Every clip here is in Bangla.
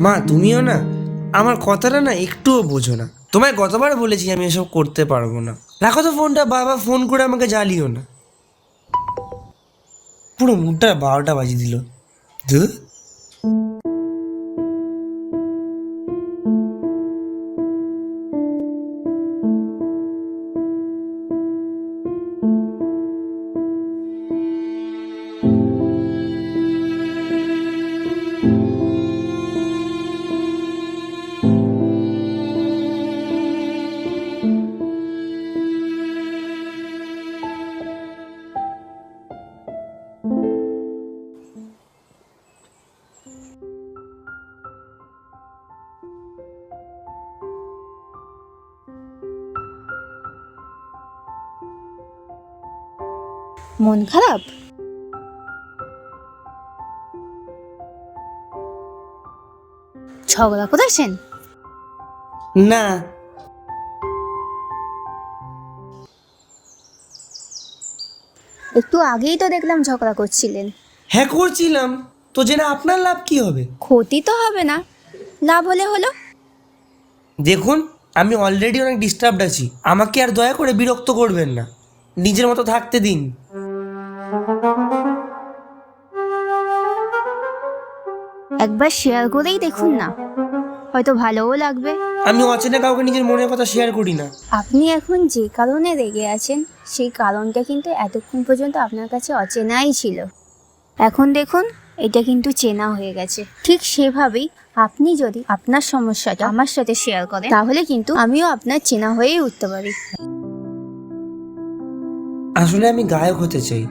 মা, তুমিও না? আমার কথাটা না একটুও বোঝো না। তোমায় গতবার বলেছি আমি এসব করতে পারব না। রাখো তো ফোনটা, বাবা ফোন করে আমাকে জ্বালিও না। পুরো মুডটা বারোটা বাজিয়ে দিল। মন খারাপ? ঝগড়া করেছেন না। একটু আগেই তো দেখলাম ঝগড়া করছিলেন। হ্যাঁ করছিলাম। তো জেনে আপনার লাভ কি হবে? ক্ষতি তো হবে না। লাভ হলে হলো। দেখুন আমি অলরেডি অনেক ডিস্টার্বড আছি। আমাকে আর দয়া করে বিরক্ত করবেন না। নিজের মতো থাকতে দিন। একবার শেয়ার করেই দেখুন না। হয়তো ভালোও লাগবে। আমি অচেনা কাউকে নিজের মনের কথা শেয়ার করি না। আপনি এখন যে কারণে রেগে আছেন সেই কারণটা কিন্তু এতক্ষণ পর্যন্ত আপনার কাছে অচেনাই ছিল। এখন দেখুন এটা কিন্তু চেনা হয়ে গেছে। ঠিক সেভাবেই আপনি যদি আপনার সমস্যাটা আমার সাথে শেয়ার করেন তাহলে কিন্তু আমিও আপনার চেনা হয়েই উঠতে পারি। আসলে আমি গায়ক হতে চাই।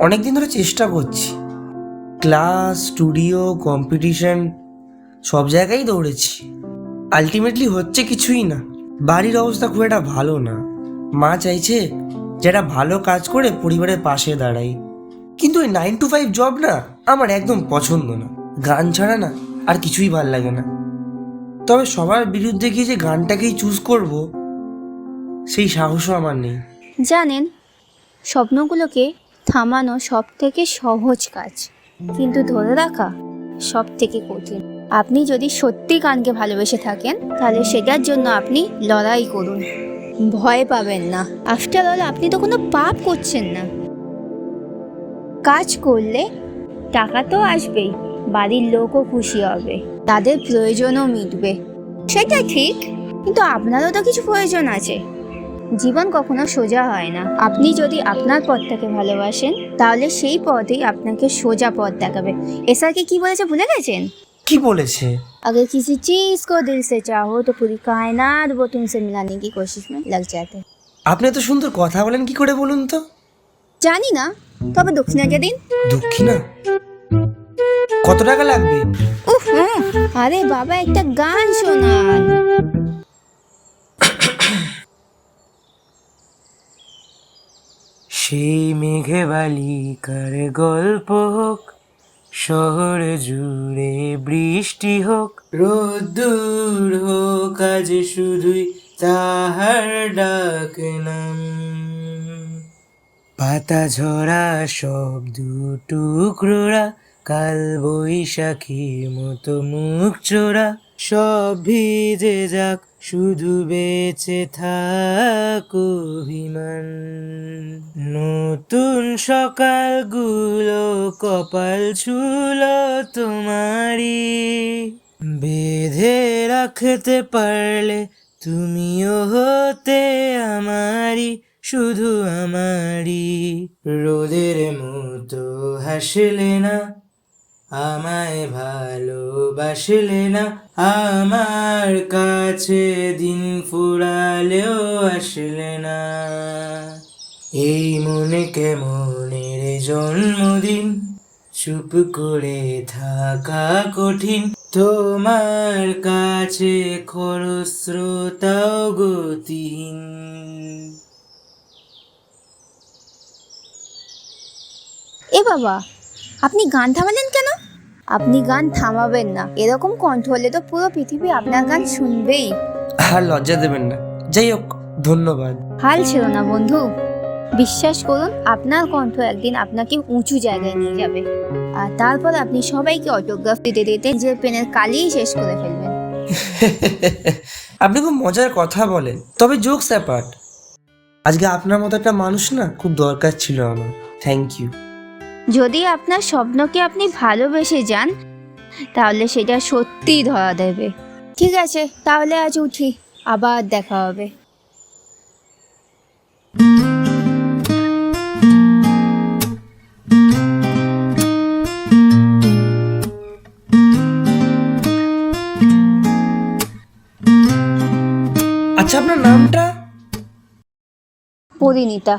অনেকদিন ধরে চেষ্টা করছি। ক্লাস স্টুডিও কম্পিটিশন সব জায়গায় দৌড়েছি। আলটিমেটলি হচ্ছে কিছুই না। বাড়ির অবস্থা খুব একটা ভালো না। মা চাইছে যেটা ভালো কাজ করে পরিবারের পাশে দাঁড়াই। কিন্তু ওই নাইন টু ফাইভ জব না আমার একদম পছন্দ না। গান ছাড়া না আর কিছুই ভালো লাগে না। তবে সবার বিরুদ্ধে গিয়ে যে গানটাকেই চুজ করব, সেই সাহসও আমার নেই। জানেন, স্বপ্নগুলোকে থামানো সব থেকে সহজ কাজ। কিন্তু ধরে রাখা সব থেকে কঠিন। আপনি যদি সত্যি গানকে ভালোবেসে থাকেন, তাহলে সেটার জন্য আপনি লড়াই করুন। ভয় পাবেন না। আফটার অল আপনি তো কোনো পাপ করছেন না। কাজ করলে টাকা তো আসবেই, বাড়ির লোকও খুশি হবে। তাদের প্রয়োজনও মিটবে। সেটা ঠিক, কিন্তু আপনারও তো কিছু প্রয়োজন আছে। জীবন কখনো সোজা হয় না আপনি যদি আপনার পথটাকে ভালোবাসেন তাহলে সেই পথই আপনাকে সোজা পথ দেখাবে এসআরকে কি বলেছে ভুলে গেছেন কি বলেছে अगर किसी चीज को दिल से चाहो तो पूरी कायनात वो तुमसे मिलाने की कोशिश में लग जाते हैं আপনি এত সুন্দর কথা বলেন কি করে বলুন তো জানি না তবে দক্ষিণাটা দিন দক্ষিণা কত টাকা লাগবে উফ হ্যাঁ। আরে বাবা একটা গান শোনান সেই মেঘে বালিকার গল্প হোক, শহর জুড়ে বৃষ্টি হোক, রোদ্দুর হোক, আজ শুধুই তাহার ডাক নাম। পাতা ঝরা সব দুটুকরোরা কাল বৈশাখীর মতো মুখ চোরা সব ভিজে যাক, শুধু বেঁচে থাক অভিমান। নতুন সকালগুলো কপাল ছুলো তোমারই। বেঁধে রাখতে পারলে তুমিও হতে আমারই, শুধু আমারই। রোদের মতো হাসলে না আমায় ভালোবাসলে না, আমার কাছে দিন ফুরালেও আসলে না। এই মনে কেমনের জন্মদিন? চুপ করে থাকা কঠিন। তোমার কাছে খরস্রোতাও গতিহীন। এ বাবা আপনি গান থামালেন কেন? আপনি গান থামাবেন না। এরকম কণ্ঠ হলে তো পুরো পৃথিবী আপনার গান শুনবেই। আর লজ্জা দেবেন না। যাই হোক ধন্যবাদ। হাল ছিল না বন্ধু। বিশ্বাস করুন আপনার কণ্ঠ একদিন আপনাকে উঁচু জায়গায় নিয়ে যাবে। আর তারপর আপনি সবাইকে অটোগ্রাফ দিতে দিতে যে পেনের কালিই শেষ করে ফেলবেন। আপনি খুব মজার কথা বলেন তবে জোকস অ্যাপার্ট। আজকে আপনার মতো একটা মানুষ না খুব দরকার ছিল আমার। থ্যাংক ইউ যদি আপনার স্বপ্নকে আপনি ভালোবেসে যান তাহলে সেটা সত্যিই ধরা দেবে। ঠিক আছে তাহলে আজ উঠি আবার দেখা হবে। আচ্ছা আপনার নামটা? পরিণীতা।